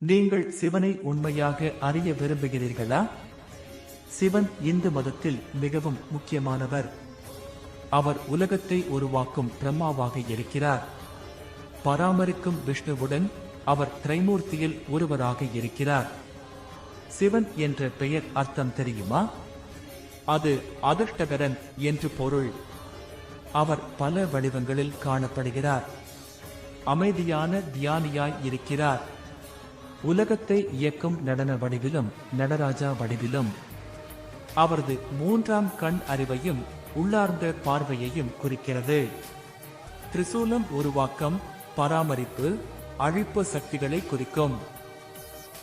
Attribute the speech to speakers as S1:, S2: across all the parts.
S1: நீங்கள் சிவனை உண்மையாக அறிய விரும்புகிறீர்களா? சிவன் இந்து மதத்தில் மிகவும் முக்கியமானவர். அவர் உலகத்தை உருவாக்கும் பிரம்மாவாக இருக்கிறார். பராமரிக்கும் விஷ்ணுவுடன் அவர் திரைமூர்த்தியில் ஒருவராக இருக்கிறார். சிவன் என்ற பெயர் அர்த்தம் தெரியுமா? அது அதிர்ஷ்டகரன் என்று பொருள். அவர் பல வடிவங்களில் காணப்படுகிறார். அமைதியான தியானியாய் இருக்கிறார். உலகத்தை இயக்கும் நடன வடிவிலும் நடராஜா வடிவிலும். அவரது மூன்றாம் கண் அறிவையும் உள்ளார்ந்த பார்வையையும் குறிக்கிறது. திரிசூலம் உருவாக்கம் பராமரிப்பு அழிப்பு சக்திகளை குறிக்கும்.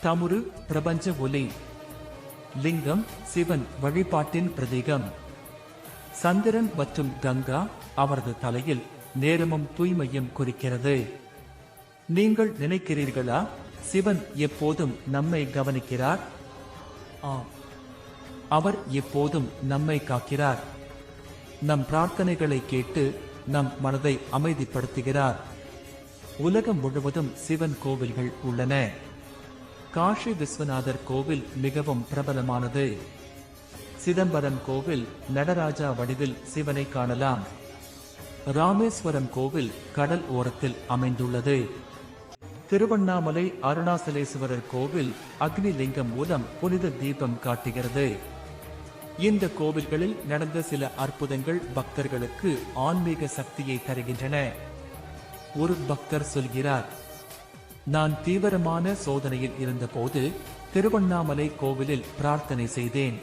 S1: தமுரு பிரபஞ்ச ஒலி. லிங்கம் சிவன் வழிபாட்டின் பிரதீகம். சந்திரன் மற்றும் கங்கா அவரது தலையில் நேரமும் தூய்மையும் குறிக்கிறது. நீங்கள் நினைக்கிறீர்களா? சிவன் எப்போதும் நம்மை கவனிக்கிறார். ஆம். அவர் எப்போதும் நம்மை காக்கிறார். நம் பிரார்த்தனைகளை கேட்டு நம் மனதை அமைதிப்படுத்துகிறார். உலகம் முழுவதும் சிவன் கோவில்கள் உள்ளன. காஷி விஸ்வநாதர் கோவில் மிகவும் பிரபலமானது. சிதம்பரம் கோவில் நடராஜா வடிவில் சிவனை காணலாம். ராமேஸ்வரம் கோவில் கடல் ஓரத்தில் அமைந்துள்ளது. திருவண்ணாமலை அருணாசலேஸ்வரர் கோவில் அக்னி லிங்கம் மூலம் புனித தீபம் காட்டுகிறது. இந்த கோவில்களில் நடந்த சில அற்புதங்கள் பக்தர்களுக்கு ஆன்மீக சக்தியை தருகின்றன. ஒரு பக்தர் சொல்கிறார் நான் தீவிரமான சோதனையில் இருந்தபோது திருவண்ணாமலை கோவிலில் பிரார்த்தனை செய்தேன்.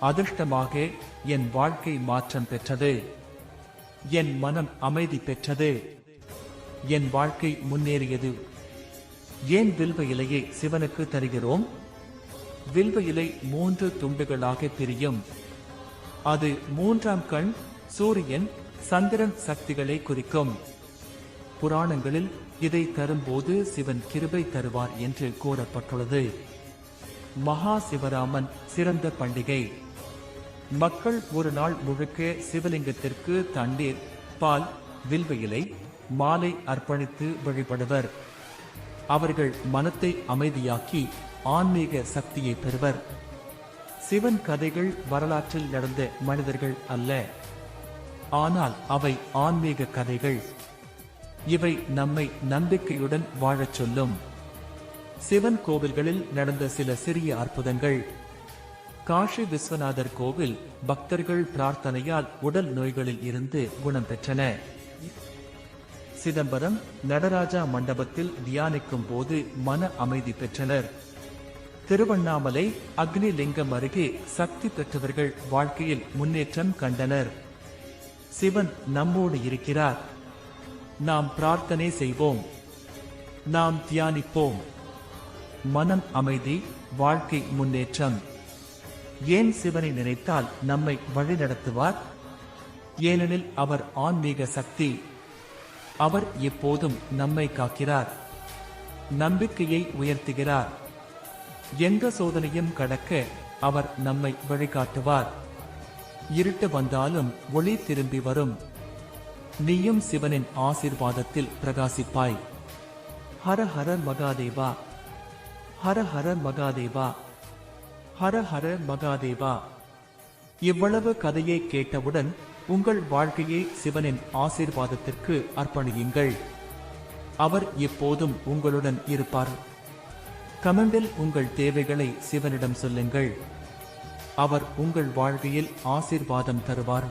S1: அதிர்ஷ்டமாக என் வாழ்க்கை மாற்றம் பெற்றது. என் மனம் அமைதி பெற்றது. என் வாழ்க்கை முன்னேறியது. ஏன் வில்வ இலையை சிவனுக்கு தருகிறோம்? வில்வ இலை மூன்று துண்டுகளாக பிரியும். அது மூன்றாம் கண் சூரியன் சந்திரன் சக்திகளை குறிக்கும். புராணங்களில் இதை தரும்போது சிவன் கிருபை தருவார் என்று கூறப்பட்டுள்ளது. மகா சிவராமன் சிறந்த பண்டிகை. மக்கள் ஒரு நாள் முழுக்க சிவலிங்கத்திற்கு தண்ணீர் பால் வில்வ இலை மாலை அர்ப்பணித்து வழிபடுவர். அவர்கள் மனத்தை அமைதியாக்கி ஆன்மீக சக்தியை பெறுவர். சிவன் கதைகள் வரலாற்றில் நடந்த மனிதர்கள் அல்ல. ஆனால் அவை ஆன்மீக கதைகள். இவை நம்மை நம்பிக்கையுடன் வாழச் சொல்லும். சிவன் கோவில்களில் நடந்த சில சிறிய அற்புதங்கள். காஷி விஸ்வநாதர் கோவில் பக்தர்கள் பிரார்த்தனையால் உடல் நோய்களில் இருந்து குணம் பெற்றன. சிதம்பரம் நடராஜா மண்டபத்தில் தியானிக்கும் போது மன அமைதி பெற்றனர். திருவண்ணாமலை அக்னி லிங்கம் அருகே சக்தி பெற்றவர்கள் வாழ்க்கையில் முன்னேற்றம் கண்டனர். சிவன் நம்மோடு இருக்கிறார். நாம் பிரார்த்தனை செய்வோம். நாம் தியானிப்போம். மனம் அமைதி வாழ்க்கை முன்னேற்றம். ஏன் சிவனை நினைத்தால் நம்மை வழிநடத்துவார்? ஏனெனில் அவர் ஆன்மீக சக்தி அவர் எப்போதும் நம்மை காக்கிறார். நம்பிக்கையை உயர்த்துகிறார். எந்த சோதனையும் கடக்க அவர் நம்மை வழிகாட்டுவார். இருட்டு வந்தாலும் ஒளி திரும்பி வரும். நீயும் சிவனின் ஆசீர்வாதத்தில் பிரகாசிப்பாய். ஹர ஹர மகாதேவா. ஹர ஹர மகாதேவா. ஹர ஹர மகாதேவா. இவ்வளவு கதையை கேட்டவுடன் உங்கள் வாழ்க்கையை சிவனின் ஆசீர்வாதத்திற்கு அர்ப்பணியுங்கள். அவர் எப்போதும் உங்களுடன் இருப்பார். கமெண்டில் உங்கள் தேவைகளை சிவனிடம் சொல்லுங்கள். அவர் உங்கள் வாழ்க்கையில் ஆசீர்வாதம் தருவார்.